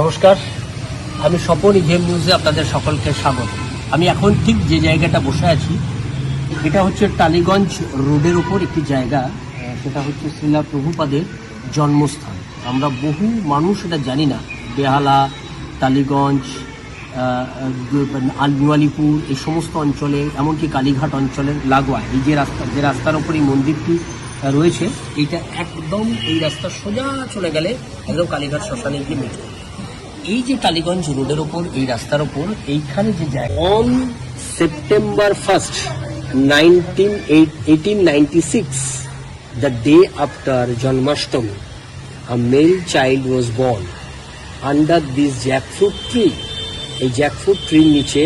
নমস্কার। আমি স্বপন ইভিএম নিউজে আপনাদের সকলকে স্বাগত। আমি এখন ঠিক যে জায়গাটা বসে আছি, এটা হচ্ছে টালিগঞ্জ রোডের উপর একটি জায়গা সেটা হচ্ছে শ্রীলা প্রভুপাদের জন্মস্থান। আমরা বহু মানুষ এটা জানি না। বেহালা, টালিগঞ্জ আলনুয়ালিপুর এই সমস্ত অঞ্চলে, এমনকি কালীঘাট অঞ্চলের লাগোয়া। এই যে রাস্তা, যে রাস্তার ওপর এই মন্দিরটি রয়েছে এইটা একদম এই রাস্তা সোজা চলে গেলে একদম কালীঘাট শ্মশানে গিয়ে মিটবে এই যে টালিগঞ্জ রোডের ওপর, এই রাস্তার ওপর, এইখানে যে জায়গা on September first nineteen eighteen ninety six the day after Janmashtami a male child was born. Under this jackfruit tree, এই জ্যাকফ্রুট ট্রির নিচে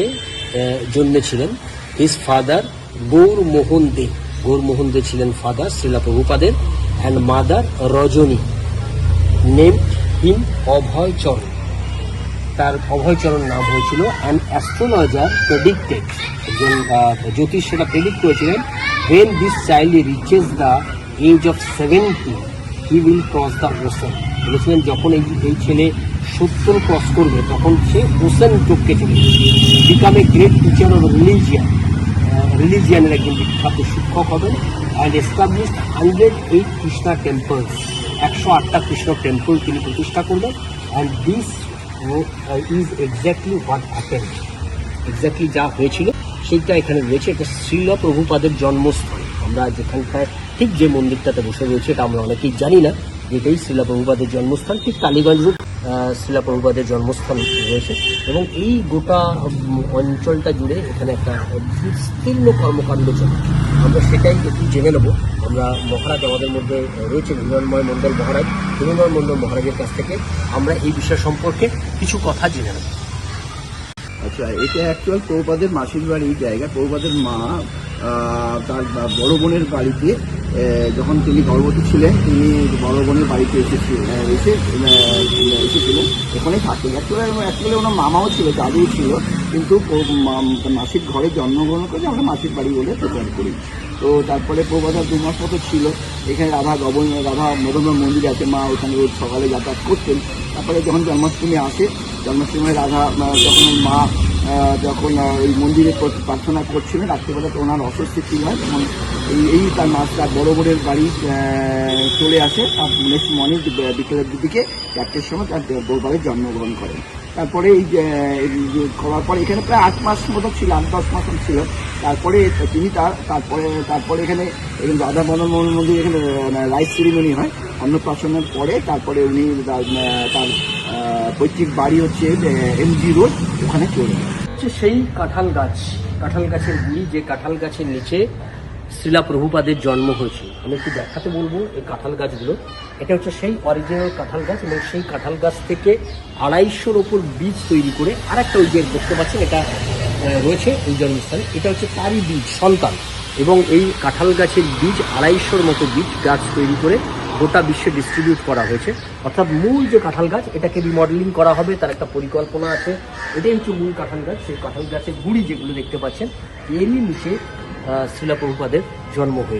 জন্মেছিলেন হিজ ফাদার গৌরমোহন দে গৌরমোহন দে ছিলেন ফাদার শ্রীলা প্রভুপাদের and mother Rajani name him Abhaycharan তার অভয়চরণ নাম হয়েছিল অ্যান্ড অ্যাস্ট্রোলজার প্রেডিক্টেড একজন জ্যোতিষ সেটা প্রেডিক্ট করেছিলেন when this child reaches the age of seventy he will cross the ocean বলেছিলেন, যখন এই এই ছেলে সত্তর ক্রস করবে, তখন সে ওশন টপকে চলে become a great teacher of religion রিলিজিয়ানের একজন বিখ্যাত শিক্ষক হবেন and established hundred eight Krishna temples একশো আটটা কৃষ্ণ টেম্পল তিনি প্রতিষ্ঠা করবেন। And this is exactly what happen exactly যা হয়েছিল, সেইটা এখানে রয়েছে। এটা শ্রীল প্রভুপাদের জন্মস্থল আমরা যেখানটায় ঠিক যে মন্দিরটাতে বসে রয়েছে, এটা আমরা অনেকেই জানি না যেটাই শ্রীলা প্রভুপাদের জন্মস্থান। ঠিক কালীগঞ্জ রোড শ্রীলা প্রভুপাদের জন্মস্থান রয়েছে। এবং এই গোটা অঞ্চলটা জুড়ে এখানে একটা বিস্তীর্ণ কর্মকাণ্ড চলে। আমরা সেটাই একটু জেনে নেব। আমরা মহারাজ আমাদের মধ্যে রয়েছে হিরণময় মণ্ডল মহারাজ। হিরণময় মণ্ডল মহারাজের কাছ থেকে আমরা এই বিষয় সম্পর্কে কিছু কথা জেনে নেব। আচ্ছা এটা অ্যাকচুয়াল প্রভুপাদের মাসির বাড়ির জায়গা। প্রভুপাদের মা তার বড় বোনের বাড়িতে যখন তিনি গর্ভবতী ছিলেন তিনি বড় বোনের বাড়িতে আহ, এসে এসেছিলেন। এখানেই থাকতেন অ্যাকচুয়ালি অ্যাকচুয়ালি ওনার মামাও ছিল দাদুও ছিল কিন্তু মাসির ঘরে জন্মগ্রহণ করে আমরা মাসির বাড়ি বলে প্রচার করি। তো তারপরে প্রভাতা দু মাস মতো ছিল। এখানে রাধা গবন রাধা মদনম মন্দির আছে মা ওখানে রোজ সকালে যাতায়াত করতেন। তারপরে যখন জন্মাষ্টমী আসে জন্মাষ্টমী রাধা যখন মা যখন ওই মন্দিরে প্রার্থনা করছিলেন, রাত্রিবেলা তো ওনার অস্বস্তি হয়, তখন এই এই তার মাস তার বড় চলে আসে আর নেক্সট মর্নিং বিকেলের দিকে চারটের সময় তার বউবাড়ি জন্মগ্রহণ করেন। তারপরে এই এই করার পরে এখানে প্রায় আট মাস মতো ছিল, আট, দশ মাস ছিল। তারপরে তিনি তার, তারপরে তারপরে এখানে এখানে রাধা মদন মন্দির এখানে রাইস সেরিমনি হয়। অন্নপ্রাশনের পরে তারপরে উনি তার পৈতৃক বাড়ি হচ্ছে এমজি রোড ওখানে চলে যান হচ্ছে সেই কাঁঠাল গাছ। কাঁঠাল গাছের গুড়ি যে কাঁঠাল গাছের নিচে শ্রীলা প্রভুপাদের জন্ম হয়েছিল। আমি একটু দেখাতে বলব এই কাঁঠাল গাছগুলো। এটা হচ্ছে সেই অরিজিনাল কাঁঠাল গাছ এবং সেই কাঁঠাল গাছ থেকে আড়াইশোর ওপর বীজ তৈরি করে আর একটা ওই যে দেখতে পাচ্ছেন, এটা রয়েছে এই জন্মস্থানে। এটা হচ্ছে তারই বীজ, সন্তান। এবং এই কাঁঠাল গাছের বীজ আড়াইশোর মতো বীজ গাছ তৈরি করে গোটা বিশ্বে ডিস্ট্রিবিউট করা হয়েছে। অর্থাৎ মূল যে কাঁঠাল গাছ, এটাকে রিমডেলিং করা হবে, তার একটা পরিকল্পনা আছে। এটাই হচ্ছে মূল কাঁঠাল গাছ। সেই কাঁঠাল গাছের গুড়ি যেগুলো দেখতে পাচ্ছেন, এরই নিচে শিলাপ্রভুপাদের শিলা জন্ম হয়েছে।